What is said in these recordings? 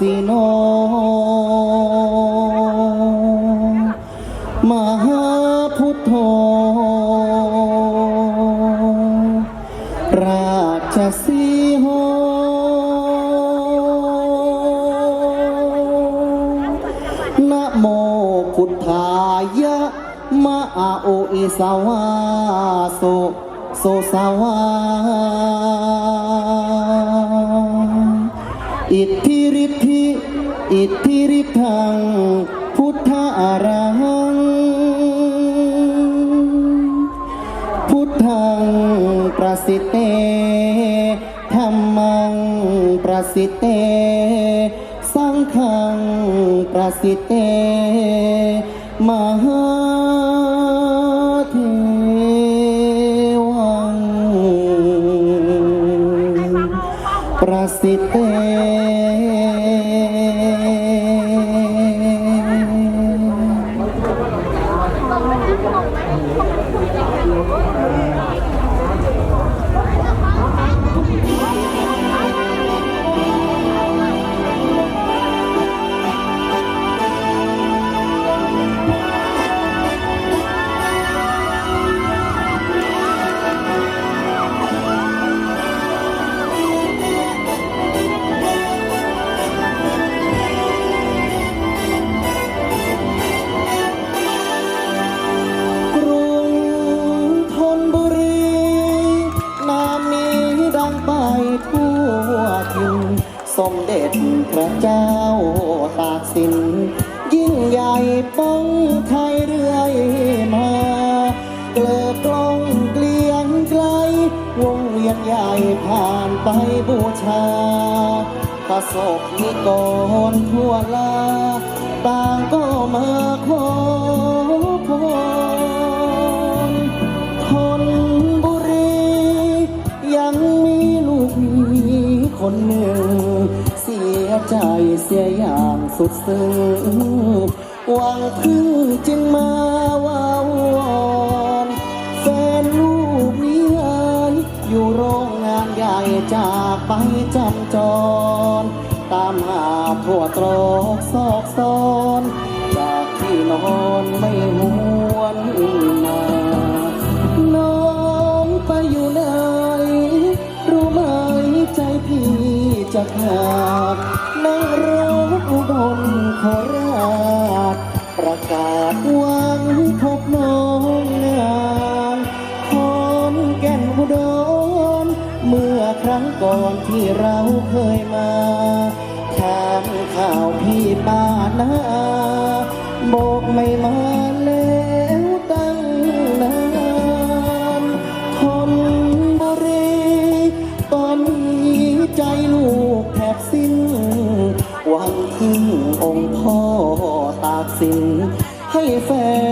สิโนมหาพุทโธราชสีโหนะโมพุทธายะมะอาโออิสาวาโสโสสาวาอิท อิทธิฤทธัง พุทธารัง พุทธังประสิทเตธรรมังประสิทเต สังฆังประสิทเต มหาเทวัง ประสิทธิ์เต ก สมเด็จพระเจ้าตากสิน ยิ่งใหญ่ป้องไทยเรื่อยมา เกลือกลองเกลียงไกล วงเวียนใหญ่ผ่านไปบูชาประสบนิกรทั่วลา ต่างก็มาขอ คนหนึ่ง เสียใจเสียอย่างสุดซึ้งหวังพึ่งจึงมาว่าวอนแฟนลูกนี้เอยอยู่โรงงานใหญ่จากไปจำจร ตามหาทั่วตรอกซอกซอนจากที่นอนไม่หวนมา จะขาดนั่งรถอุบลโคราช ประกาศวังพบน้องงานคนแก่นอุดรเมื่อครั้งก่อนที่เราเคยมาถามข่าวพี่ป้านาบอกไม่มาแล้วตั้งนานทนบุรีตอน แฟ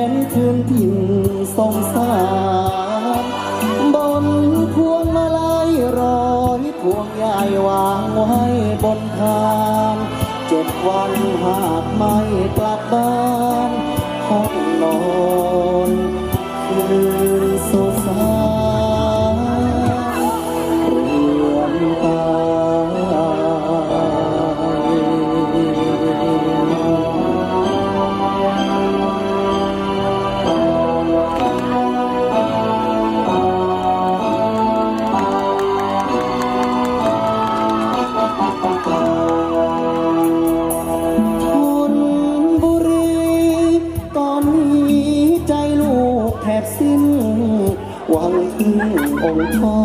นคืนถิ่นสงสารบนพวงมาลัยร้อยพวงใหญ่วางไว้บนทางเจ็ดวันหากไม่กลับบ้านห้องนอนคืน หวังพึ่งองค์พ่อ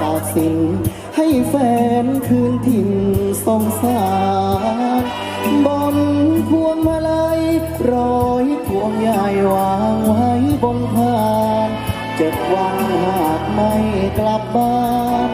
ตากสิน ให้แฟนคืนถิ่นสงสารบนพวงมาลัยร้อยพวงใหญ่วางไว้บนพาน เจ็ดวันหากไม่กลับบ้าน